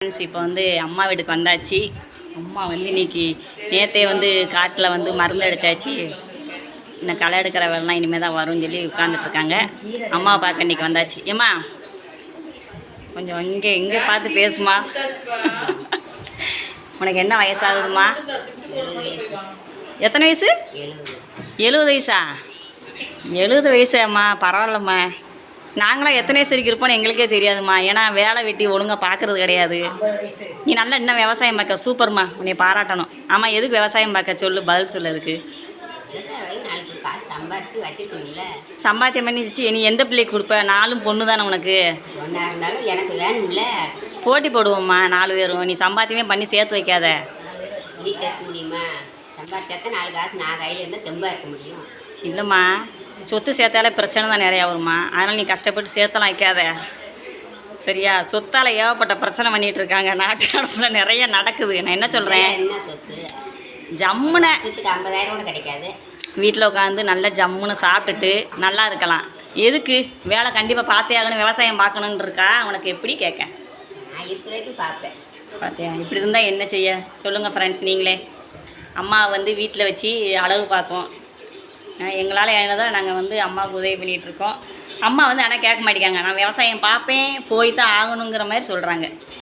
Friends இப்போ வந்து அம்மா வீட்டுக்கு வந்தாச்சு. அம்மா வந்து இன்னைக்கு நேற்றே வந்து காட்டில் வந்து மருந்து அடித்தாச்சு இன்னும் களை எடுக்கிற வேலைலாம் இனிமேல் தான் வரும்னு சொல்லி உட்காந்துட்ருக்காங்க அம்மாவை பார்க்க இன்னைக்கு வந்தாச்சு. ஏம்மா? கொஞ்சம் இங்கே இங்கே பார்த்து பேசுமா? உனக்கு என்ன வயசாகுதுமா எத்தனை வயசு? எழுபது வயசா? எழுபது வயசாம்மா பரவாயில்லம்மா. நாங்களாம் எத்தனை வயசு வரைக்கும் இருப்போம்னு எங்களுக்கே தெரியாதும்மா. ஏன்னா வேலை வெட்டி ஒழுங்காக பார்க்கறது கிடையாது. நீ நல்லா இன்னும் விவசாயம் பார்க்க சூப்பர்மா. உன்னை பாராட்டணும். ஆமாம் எதுக்கு விவசாயம் பார்க்க சொல்லு பதில் சொல்லு அதுக்கு. சம்பாத்தியம் பண்ணிச்சு நீ எந்த பிள்ளைக்கு கொடுப்ப? நாலும் பொண்ணு தானே உனக்கு. எனக்கு வேணும்ல போட்டி போடுவோம்மா நாலு பேரும். நீ சம்பாத்தியமே பண்ணி சேர்த்து வைக்காத. வீட்டில் முடியுமா? சம்பாரிச்சாத்தான் நாலு காசு நான் கையில் இருந்தால் தெம்பாக இருக்க முடியும். இல்லைம்மா. சொத்து சேர்த்தாலே பிரச்சனை தான் நிறையா வருமா அதனால் நீ கஷ்டப்பட்டு சேர்த்தலாம் வைக்காத. சரியா? சொத்தால் ஏகப்பட்ட பிரச்சனை பண்ணிகிட்டு இருக்காங்க. நாட்டு நடப்பில் நிறைய நடக்குது. நான் என்ன சொல்கிறேன் இதெல்லாம் என்ன சொத்து? ஜம்முன ஐம்பதாயிரம் கூட கிடைக்காது. வீட்டில் உட்காந்து நல்லா ஜம்முன்னு சாப்பிட்டுட்டு நல்லா இருக்கலாம். எதுக்கு? வேலை கண்டிப்பாக பார்த்தே ஆகணும் விவசாயம் பார்க்கணுன்னு இருக்கா? உனக்கு எப்படி கேட்க? பார்ப்பேன். பார்த்தியா? இப்படி இருந்தால் என்ன செய்ய? சொல்லுங்கள் ஃப்ரெண்ட்ஸ் நீங்களே. அம்மா வந்து வீட்டில் வச்சு அளவு பார்க்கும். எங்களால் என்னதான் நாங்கள் வந்து அம்மாவுக்கு உதவி பண்ணிகிட்ருக்கோம் அம்மா வந்து ஆனால் கேட்க மாட்டேங்காங்க நான் விவசாயம் பார்ப்பேன் போய் தான் ஆகணுங்கிற மாதிரி சொல்கிறாங்க